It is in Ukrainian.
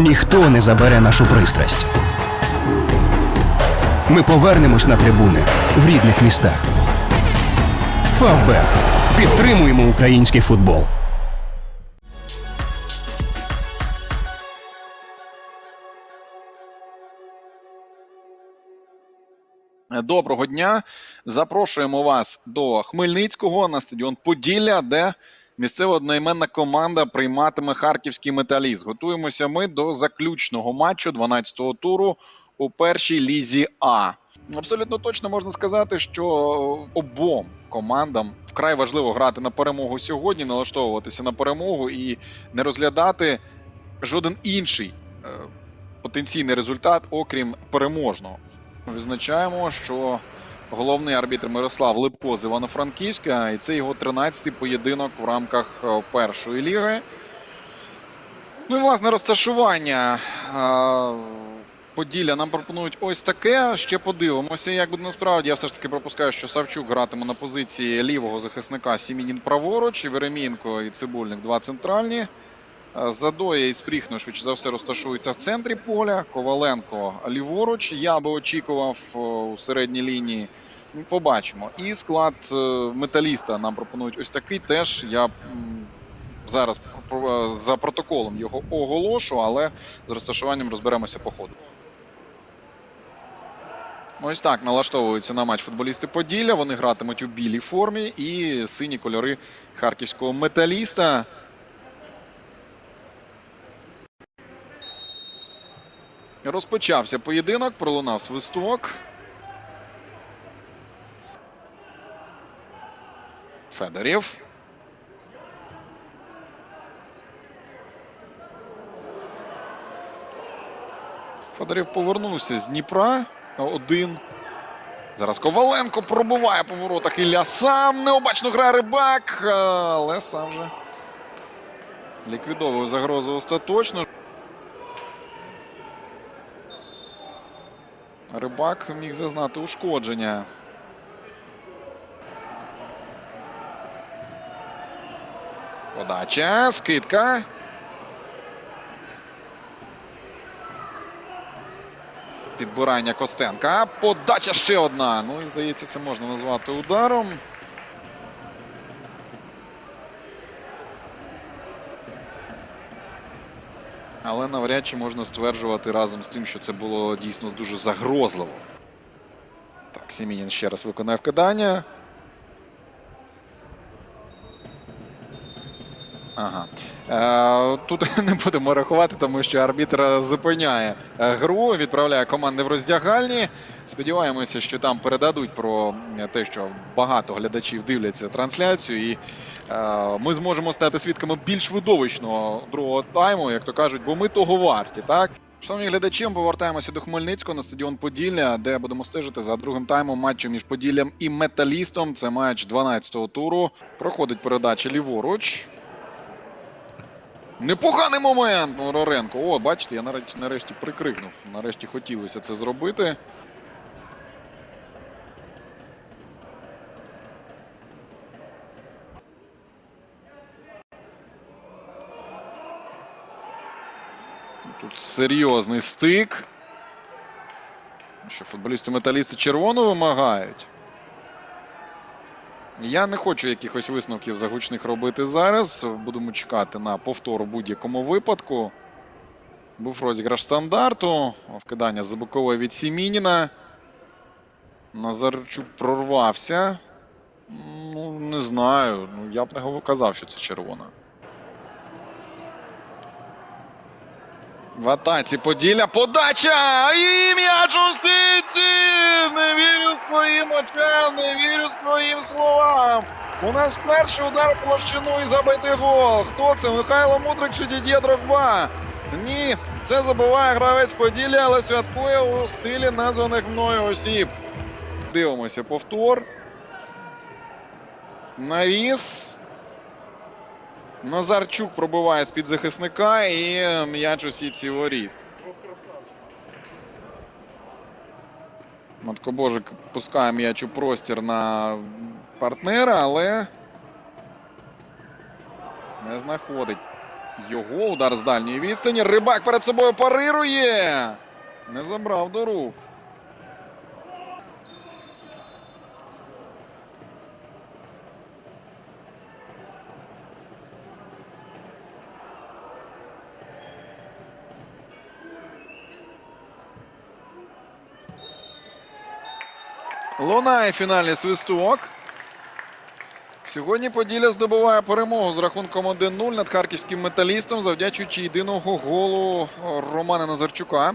Ніхто не забере нашу пристрасть. Ми повернемось на трибуни в рідних містах. Фавбет. Підтримуємо український футбол. Доброго дня. Запрошуємо вас до Хмельницького на стадіон Поділля, де місцева одноіменна команда прийматиме харківський металіст. Готуємося ми до заключного матчу 12-го туру у першій лізі А. Абсолютно точно можна сказати, що обом командам вкрай важливо грати на перемогу сьогодні, налаштовуватися на перемогу і не розглядати жоден інший е, потенційний результат, окрім переможного. Визначаємо, що головний арбітр Мирослав Липко з Івано-Франківська, і це його 13-й поєдинок в рамках е, першої ліги. Ну і власне розташування е, Поділля нам пропонують ось таке. Ще подивимося, як буде насправді. Я все ж таки пропускаю, що Савчук гратиме на позиції лівого захисника Сімінін праворуч, Веремінко і Цибульник два центральні. Е, Задоя і Спріхно, швидше за все, розташуються в центрі поля. Коваленко ліворуч. Я би очікував е, у середній лінії. Ну, Побачимо. І склад е, металіста нам пропонують ось такий. Теж я зараз за протоколом його оголошу, але з розташуванням розберемося по ходу. Ось так налаштовуються на матч футболісти Поділля. Вони гратимуть у білій формі і сині кольори харківського металіста. Розпочався поєдинок, пролунав свисток. Федорів. Федорів повернувся з Дніпра. Один. Зараз Коваленко пробиває по воротах. Ілля сам необачно грає рибак, але сам вже ліквідовує загрозу остаточно. Рибак міг зазнати ушкодження. Подача, скидка. Підбирання Костенка. Подача ще одна. Ну і здається, це можна назвати ударом. Але навряд чи можна стверджувати разом з тим, що це було дійсно дуже загрозливо. Так, Сімінін ще раз виконає вкидання. Ага. Е, тут не будемо рахувати, тому що арбітр зупиняє е, гру, відправляє команди в роздягальні. Сподіваємося, що там передадуть про те, що багато глядачів дивляться трансляцію, і е, ми зможемо стати свідками більш видовищного другого тайму, як то кажуть, бо ми того варті, так? Шановні глядачі, ми повертаємося до Хмельницького на стадіон Поділля, де будемо стежити за другим таймом матчу між Поділлям і Металістом. Це матч 12-го туру. Проходить передача ліворуч. Непоганий момент Муроренко. О, бачите, я нарешті, нарешті прикрикнув. Нарешті хотілося це зробити. Тут серйозний стик. Що футболісти-металісти червону вимагають. Я не хочу якихось висновків загучних робити зараз. Будемо чекати на повтор в будь-якому випадку. Був розіграш стандарту. Вкидання з бокової від Сімініна. Назарчук прорвався. Ну, не знаю. Ну, я б не казав, що це червона. В атаці Поділля. Подача! І м'яч у сіті! Не вірю своїм очам, не вірю своїм словам. У нас перший удар площину і забитий гол. Хто це? Михайло Мудрик чи Дідє Дрогба? Ні, це забиває гравець Поділля, але святкує у стилі названих мною осіб. Дивимося повтор. Навіс. Назарчук пробиває з-під захисника і м'яч у сітці воріт. Маткобожик пускає м'яч у простір на партнера, але не знаходить Його удар з дальньої відстані. Рибак перед собою парирує. Не забрав до рук. Лунає фінальний свисток. Сьогодні Поділля здобуває перемогу з рахунком 1-0 над харківським металістом, завдячуючи єдиного голу Романа Назарчука.